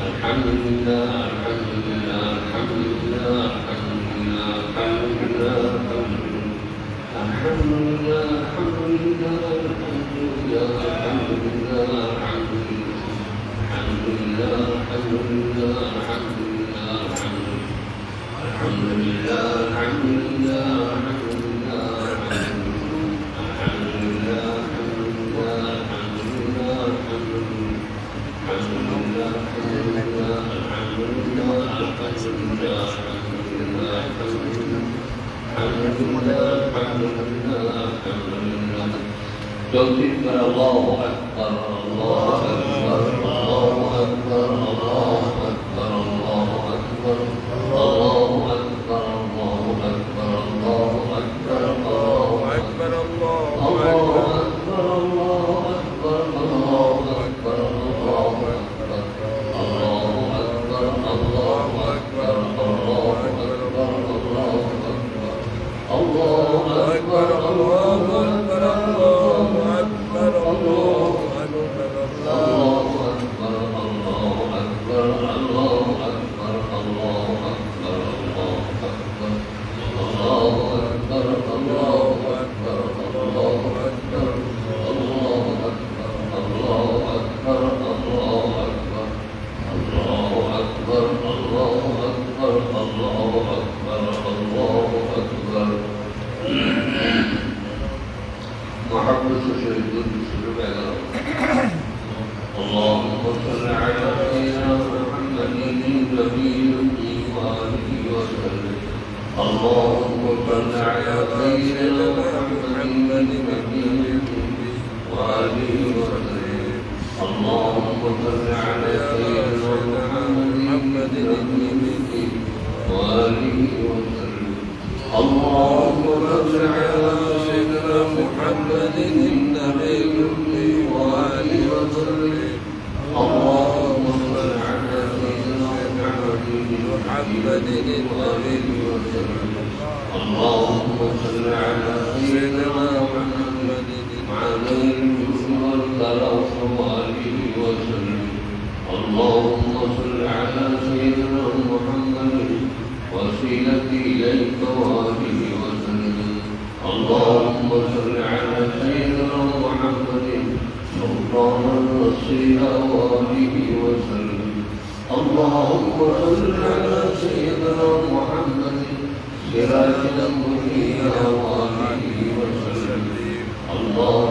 الحمد لله الحمد চলতি দ্বারা اللهم صل على سيدنا محمد الأمي وآله وسلم اللهم صل على اللهم صل على سيدنا محمد وسيلتي إليك وآله وسلم اللهم صل على سيدنا محمد سلطان الوسيلة وآله وسلم اللهم صل على سيدنا محمد سراج المنير وآله وسلم اللهم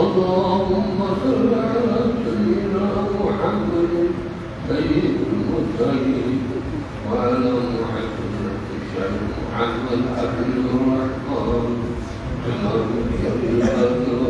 اللهم صل على سيدنا محمد سيد المرسلين وعلى محمد الشيخ محمد عبد الرحمن إمام الطريقة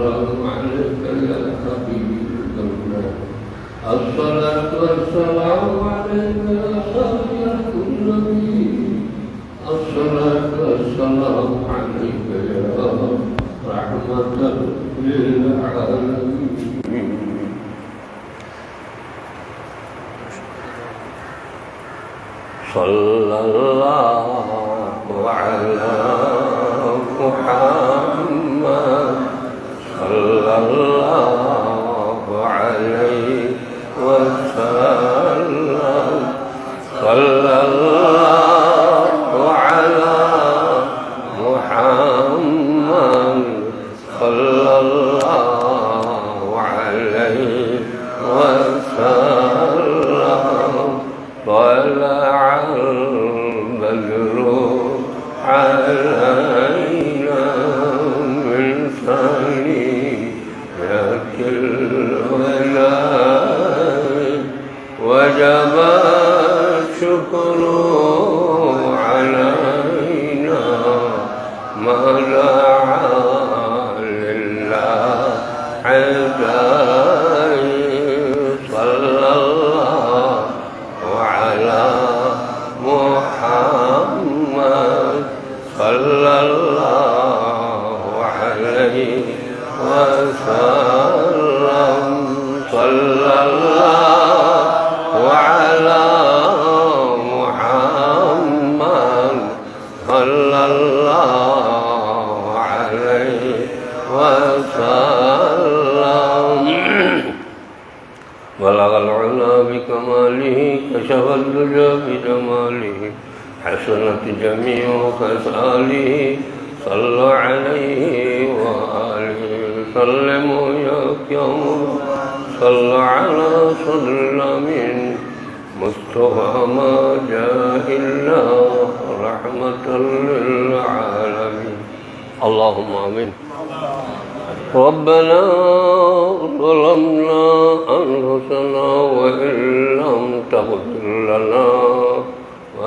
والسلام عليك يا حبيب الله الصلاة والسلام عليك يا خاتم النبي الصلاة والسلام عليك يا رحمة العالمين صلى الله على God. خساله صلى عليه وآله سلموا يوم صلى على صدر الأمين مصطفى ما جاء إلا رحمة للعالمين. اللهم آمين. ربنا ظلمنا أنفسنا وإن لم تغفر لنا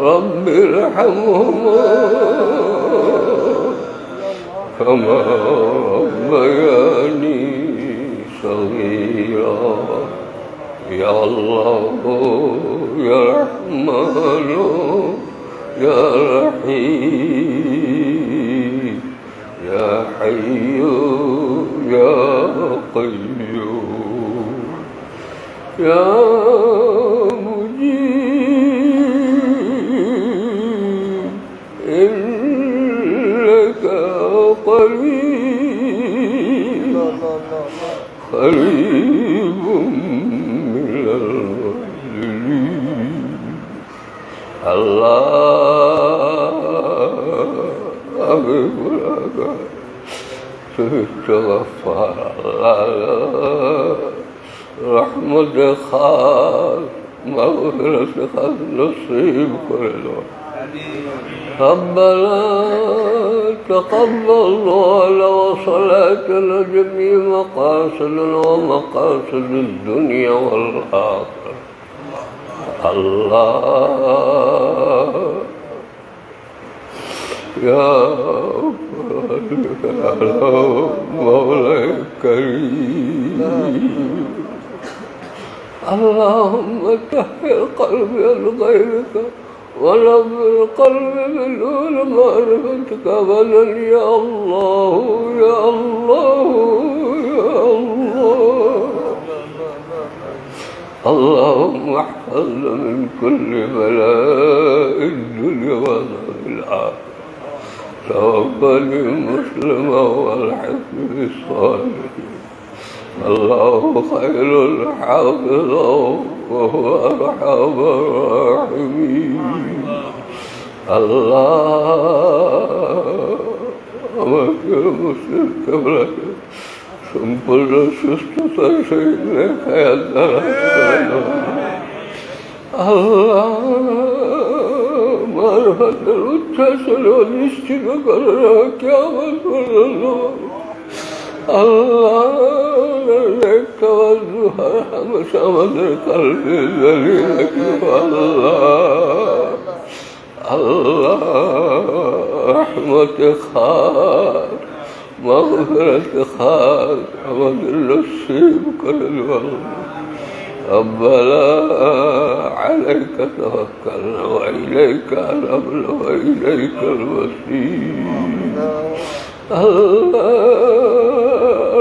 رب ارحمهما. كما ربياني صغيرا. يا الله يا رحمن يا رحيم. يا حي. يا قيوم. يا قريب من المسلمين الله أكبر تغفر الله رحمة خاص مغفرة خاص نصيب كل ربنا تقبل ولا وصلاتنا جميع مقاصدنا ومقاصد الدنيا والآخرة. الله. يا مولاي الكريم. اللهم طهر قلبي لغيرك قلبي من دون معرفتك أبدا يا الله يا الله يا الله. اللهم احفظنا من كل بلاء الدنيا وعذاب الآخرة. توفني مسلما والحق بالصالحين الله خير حافظا وهو ارحم الراحمين الله أمك مسلم قبلك سنبل سستة سيدنا يا الله معرفة الوتسل والاستبقاء يا رسول الله الله لك والزهر حمس قلبي ذليلك الله الله رحمة خار مغفرة خار مدر نصيب كل والله ربنا عليك توكلنا وإليك أنبنا وإليك المصير الله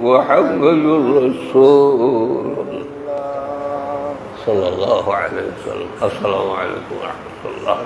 محمد رسول صلى الله عليه وسلم. السلام عليكم ورحمة الله.